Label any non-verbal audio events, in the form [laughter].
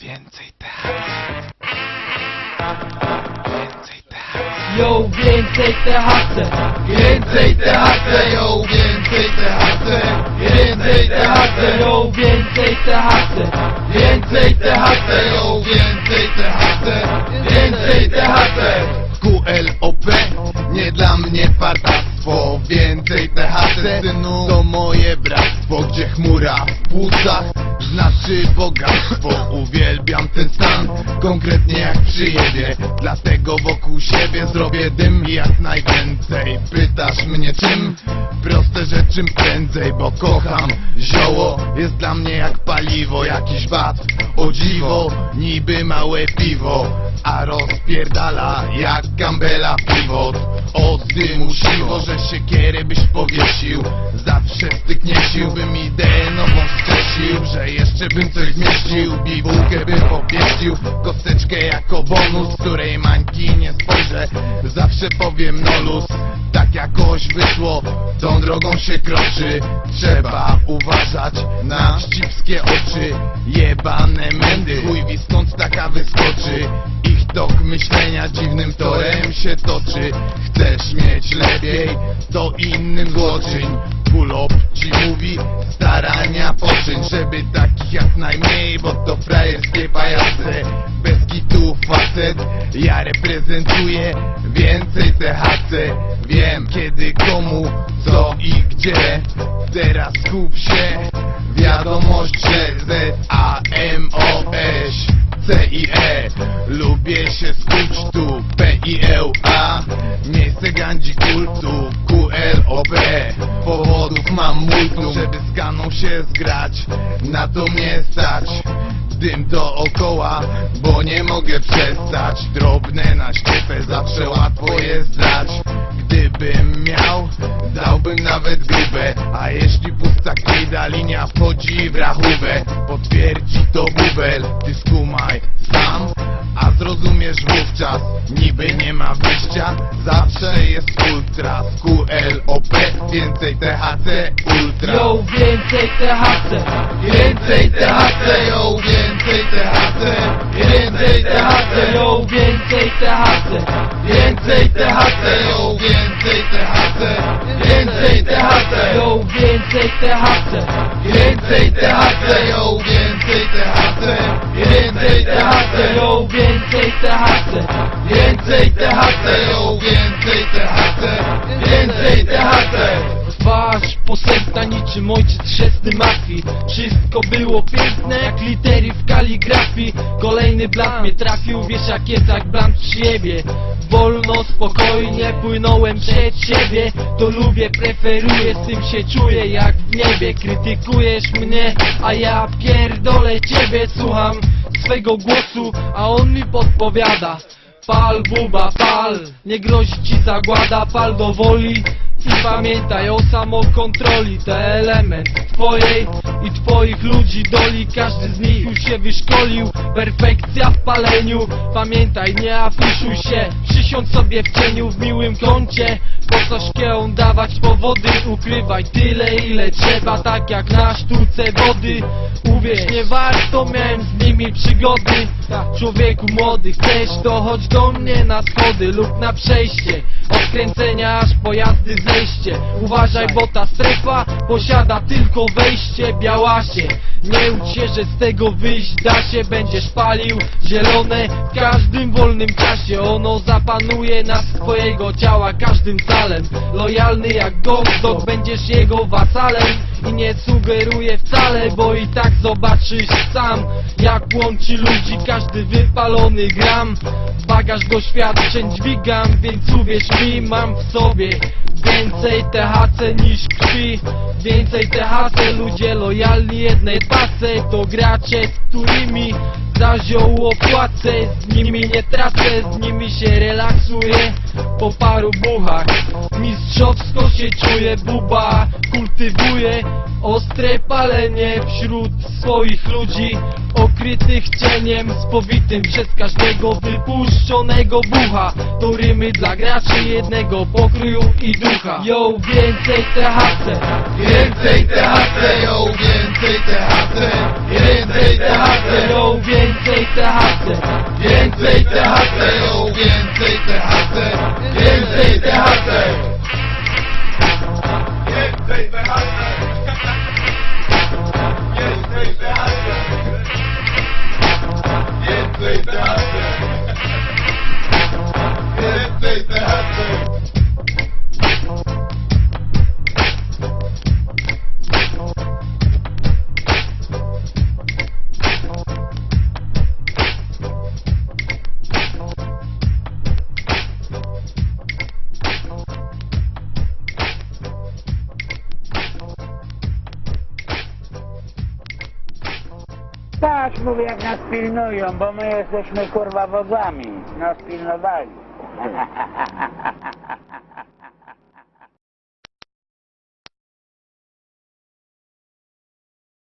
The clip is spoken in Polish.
Więcej THC. Więcej THC. Yo, więcej THC Więcej THC, yo, więcej THC Więcej THC, yo, więcej THC więcej THC, yo, więcej THC Więcej THC QLOP, nie dla mnie fartactwo Więcej THC, synu, to moje bractwo Gdzie chmura w płucach znaczy bogactwo. Uwielbiam ten stan, konkretnie jak przyjedzie. Dlatego wokół siebie zrobię dym jak najwięcej. Pytasz mnie czym? Proste, że czym prędzej, bo kocham. Zioło Jest dla mnie jak paliwo, jakiś bat O dziwo, niby małe piwo. A rozpierdala jak gambela piwot Od dymu siło, że siekierę byś powiesił jeszcze bym coś zmieścił, bibułkę bym popieścił Kosteczkę jako bonus, której mańki nie spojrzę. Zawsze powiem no luz, tak jakoś wyszło. Tą drogą się kroczy Trzeba uważać na ścipskie oczy. Jebane mędy Chuj wie skąd taka wyskoczy. Ich tok myślenia dziwnym torem się toczy. Chcesz mieć lepiej, to innym złoczyń. Pull-up ci mówi, starania poczyń najmniej, bo to frajerskie pajace Bez kitu facet, ja reprezentuję więcej THC Wiem kiedy, komu, co i gdzie. Teraz skup się, wiadomość, że Z, A, M, O, S C i E. Lubię się skuć tu P i L A. Miejsce gandzi kultu Q L O Powodów mam multum Żeby z ganą się zgrać Na to mnie stać. Dym dookoła Bo nie mogę przestać. Drobne na ściepę Zawsze łatwo jest dać Gdybym miał Dałbym nawet grubę A jeśli pusta klida linia wchodzi w rachubę Potwierdzi to bubel. Ty skumaj sam Zrozumiesz wówczas Niby nie ma wyjścia Zawsze jest ultra Z QLOP Więcej THC Ultra Yo, więcej THC Więcej THC Yo, więcej THC Więcej THC Yo, więcej THC Więcej THC Yo, więcej THC Więcej THC Yo, więcej THC Więcej THC, yo, więcej THC Więcej THC, niczym ojciec chrzestny mafii Wszystko było piękne jak litery w kaligrafii. Kolejny blat mnie trafił, wiesz jak jest jak blant przy siebie. Wolno, spokojnie płynąłem przed siebie. To lubię, preferuję, z tym się czuję jak w niebie. Krytykujesz mnie, a ja pierdolę ciebie. Słucham swego głosu, a on mi podpowiada. Pal buba, pal, nie grozi ci zagłada, pal do woli i pamiętaj o samokontroli, to element twojej i twoich ludzi doli. Każdy z nich już się wyszkolił, perfekcja w paleniu. Pamiętaj, nie afiszuj się, przysiądź sobie w cieniu w miłym kącie. Po co szkiełą dawać powody, ukrywaj tyle ile trzeba. Tak jak na sztuce wody. Uwierz, nie warto, miałem z nimi przygody. Człowieku młody, chcesz to chodź do mnie na schody lub na przejście. Od kręcenia aż pojazdy Uważaj, bo ta strefa posiada tylko wejście Białasie. Nie łudź się, że z tego wyjść da się. Będziesz palił zielone w każdym wolnym czasie. Ono zapanuje nas twojego ciała każdym calem. Lojalny jak Ghost Dog, będziesz jego wasalem. I nie sugeruję wcale, bo i tak zobaczysz sam Jak łączy ludzi każdy wypalony gram. Bagaż doświadczeń dźwigam, więc uwierz mi, mam w sobie Więcej THC niż krwi Więcej THC, ludzie lojalni jednej tace To gracze, z którymi za zioło płacę Z nimi nie tracę, z nimi się relaksuję po paru buchach. Mistrzowsko się czuje buba Kultywuje ostre palenie wśród swoich ludzi Okrytych cieniem, spowitym przez każdego wypuszczonego bucha. To rymy dla graczy jednego pokroju i ducha. Yo, więcej THC Więcej THC, yo, więcej THC Więcej THC, Yo, więcej THC mówię, jak nas pilnują, bo my jesteśmy kurwa wodzami. Nas pilnowali. [laughs]